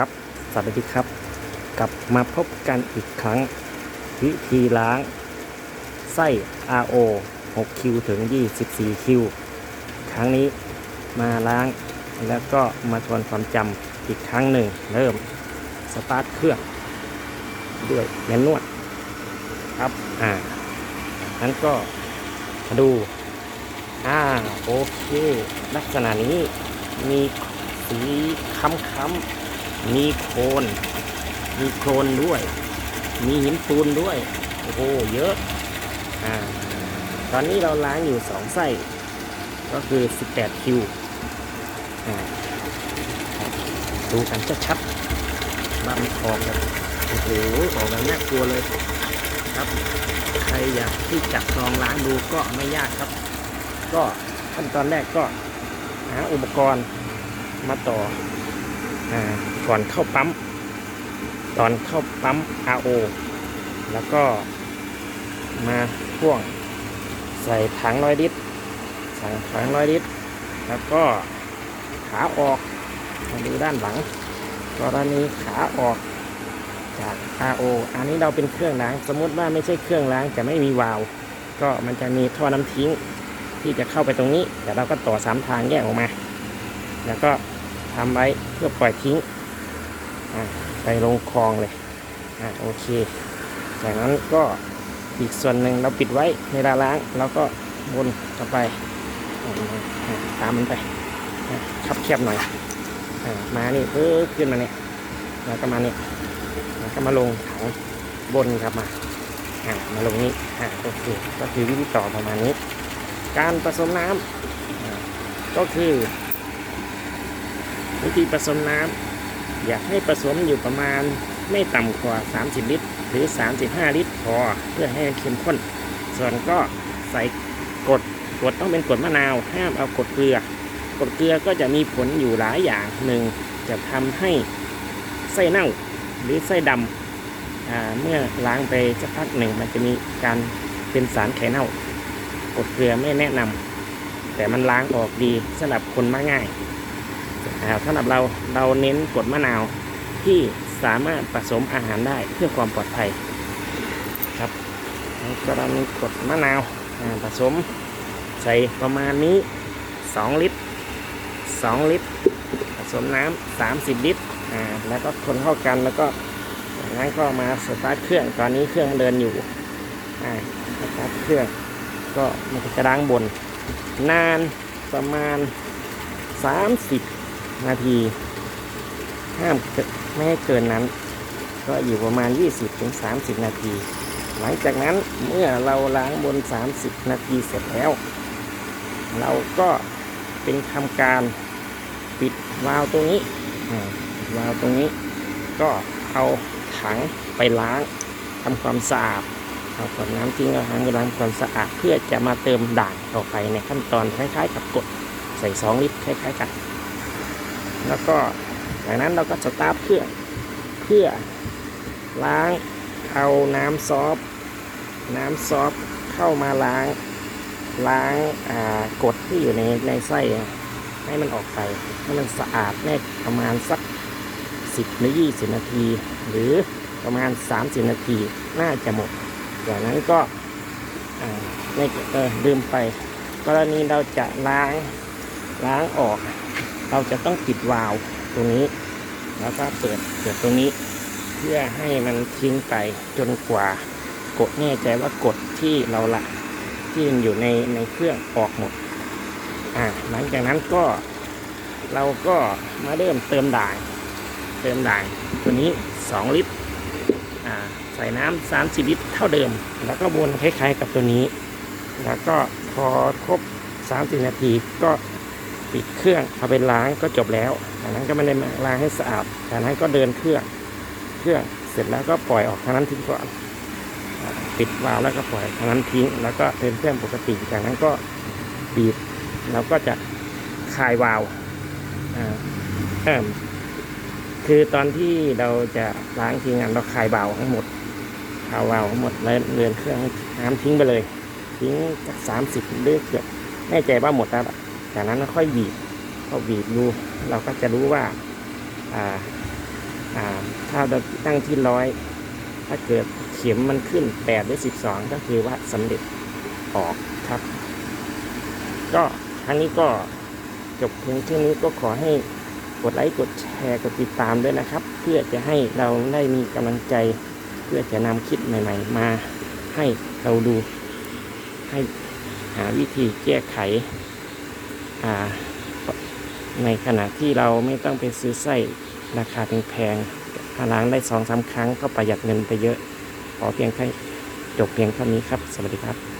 ครับสวัสดีครับ กลับมาพบกันอีกครั้ง วิธีล้าง ไส้ RO 6 คิวถึง 24 คิว ครั้งนี้มาล้างแล้วก็มาทวนความจำอีกครั้งหนึ่ง เริ่มสตาร์ทเครื่อง ด้วยแมนนวดครับ อ่านั้นก็มาดู อ่า โอเค ลักษณะนี้มีสีค้ำๆ มีโคลนมีโคลนด้วย มีหินปูนด้วย โอ้โหเยอะอ่าตอนนี้เราล้างอยู่สองไส้ ก็คือ 18 คิวอ่าครับดูกันชัดๆว่ามันออกแบบโอ้โหออกแบบน่ากลัวเลยครับ ใครอยากที่จะลองล้างดูก็ไม่ยากครับ ก็ขั้นตอนแรกก็หาอุปกรณ์มาต่อ ก่อนเข้าปั๊ม ตอนเข้าปั๊ม RO แล้วก็มาพ่วงใส่ถังร้อยลิตรใส่ถังร้อยลิตร แล้วก็ขาออกมาดูด้านหลังกรณีขาออกจาก RO อันนี้เราเป็นเครื่องล้าง สมมติว่าไม่ใช่เครื่องล้างจะไม่มีวาล์วก็มันจะมีท่อน้ำทิ้งที่จะเข้าไปตรงนี้ แต่เราก็ต่อสามทางแยกออกมา แล้วก็ ทำไว้เพื่อปล่อยทิ้งไปลงคลองเลยอ่าโอเค จากนั้นก็อีกส่วนหนึ่งเราปิดไว้เวลาล้างเราก็วนต่อไปตามมันไปอ่าคับแคบหน่อยอามานี่เออขึ้นมาเนี่ยแล้วก็มาเนี่ยแล้วก็มาลงถังบนครับมาอ่ามาลงนี้อ่าโอเคก็คือวิธีต่อประมาณนี้ การผสมน้ำก็คือ วิธีผสมน้ำอยากให้ผสมอยู่ประมาณไม่ต่ำกว่า 30 ลิตร หรือ 35 ลิตรพอเพื่อให้เข้มข้น ส่วนก็ใส่กรดกรดต้องเป็นกรดมะนาว ห้ามเอากรดเกลือกรดเกลือก็จะมีผลอยู่หลายอย่างหนึ่งจะทำให้ไส้เน่าหรือไส้ดำอ่าเมื่อล้างไปสักพักหนึ่ง มันจะมีการเป็นสารไข่เน่ากดเกลือไม่แนะนำแต่มันล้างออกดีสำหรับคนมาง่าย อ่าสำหรับเราเราเน้นกดมะนาวที่สามารถผสมอาหารได้เพื่อความปลอดภัยครับก็เรามีกดมะนาวผสมใส่ประมาณนี้ 2 ลิตร 2 ลิตร ผสมน้ำ30 ลิตรอ่าแล้วก็คนเข้ากันแล้วก็จากนั้นก็มาสตาร์ทเครื่องตอนนี้เครื่องเดินอยู่อ่าสตาร์ทเครื่องก็มันจะล้างบน นานประมาณ 30 นาที ห้ามไม่ให้เกินนั้น ก็อยู่ประมาณ 20-30 นาที หลังจากนั้นเมื่อเราล้างบน 30 นาทีเสร็จแล้ว เราก็เป็นทำการปิดวาล์วตรงนี้วาล์วตรงนี้ ก็เอาถังไปล้างทำความสะอาดเอาขวดน้ำทิ้งเอาถังไปล้างความสะอาดเพื่อจะมาเติมด่างต่อไปในขั้นตอนคล้ายๆ กับกดใส่ 2 ลิตรคล้ายๆกัน แล้วก็จากนั้นเราก็สตาร์ทเครื่องเพื่อล้างเอาน้ำซอฟน้ำซอฟเข้ามาล้าง ล้างกดที่อยู่ในในไส้ให้มันออกไปให้มันสะอาดแน่ประมาณสัก 10 หรือ 20 นาที หรือประมาณ 30 นาทีน่าจะหมดจากนั้นก็อ่าในเออลืมไป กรณีเราจะล้างล้างออก เราจะต้องปิดวาล์วตรงนี้ แล้วก็เปิดเปิดตรงนี้ เพื่อให้มันทิ้งไปจนกว่า กดแน่ใจว่ากดที่เราละที่มันอยู่ในในเครื่องออกหมดอ่าหลังจากนั้นก็เราก็มาเริ่มเติมด่าง เติมด่างตัวนี้ 2 ลิตรอ่าใส่น้ำ30 ลิตรเท่าเดิม แล้วก็วนคล้ายๆกับตัวนี้ แล้วก็พอครบ 30 นาทีก็ ปิดเครื่องเอาไปล้างก็จบแล้วจากนั้นก็ไม่ได้ล้างให้สะอาดจากนั้นก็เดินเครื่องเครื่องเสร็จแล้วก็ปล่อยออกทางนั้นทิ้งก่อนปิดวาล์วแล้วก็ปล่อยทางนั้นทิ้ง แล้วก็เดินเครื่องปกติ จากนั้นก็บีบเราก็จะคลายวาล์วเอิ่มคือตอนที่เราจะล้างทิ้งเราคลายวาล์วทั้งหมดคลายวาล์วทั้งหมดแล้วเดินเครื่องน้ำทิ้งไปเลย ทิ้งสามสิบหรือเกือบแน่ใจว่าหมดแล้ว จากนั้นก็ค่อยบีบพอบีบดูเราก็จะรู้ว่าอ่าอ่าถ้าเราตั้งที่ร้อยถ้าเกิดเข็มมันขึ้น8หรือ12 ก็คือว่าสำเร็จออกครับ ก็ครั้งนี้ก็จบเพียงแค่นี้ก็ขอให้กดไลค์กดแชร์กดติดตามด้วยนะครับ เพื่อจะให้เราได้มีกำลังใจ เพื่อจะนำคลิปใหม่ ๆ มาให้เราดูให้หาวิธีแก้ไข ในขณะที่เราไม่ต้องไปซื้อไส้ราคาแพงๆถ้าล้างได้สองสามครั้งก็ประหยัดเงินไปเยอะ ขอเพียงแค่จบเพียงเท่านี้ครับ สวัสดีครับ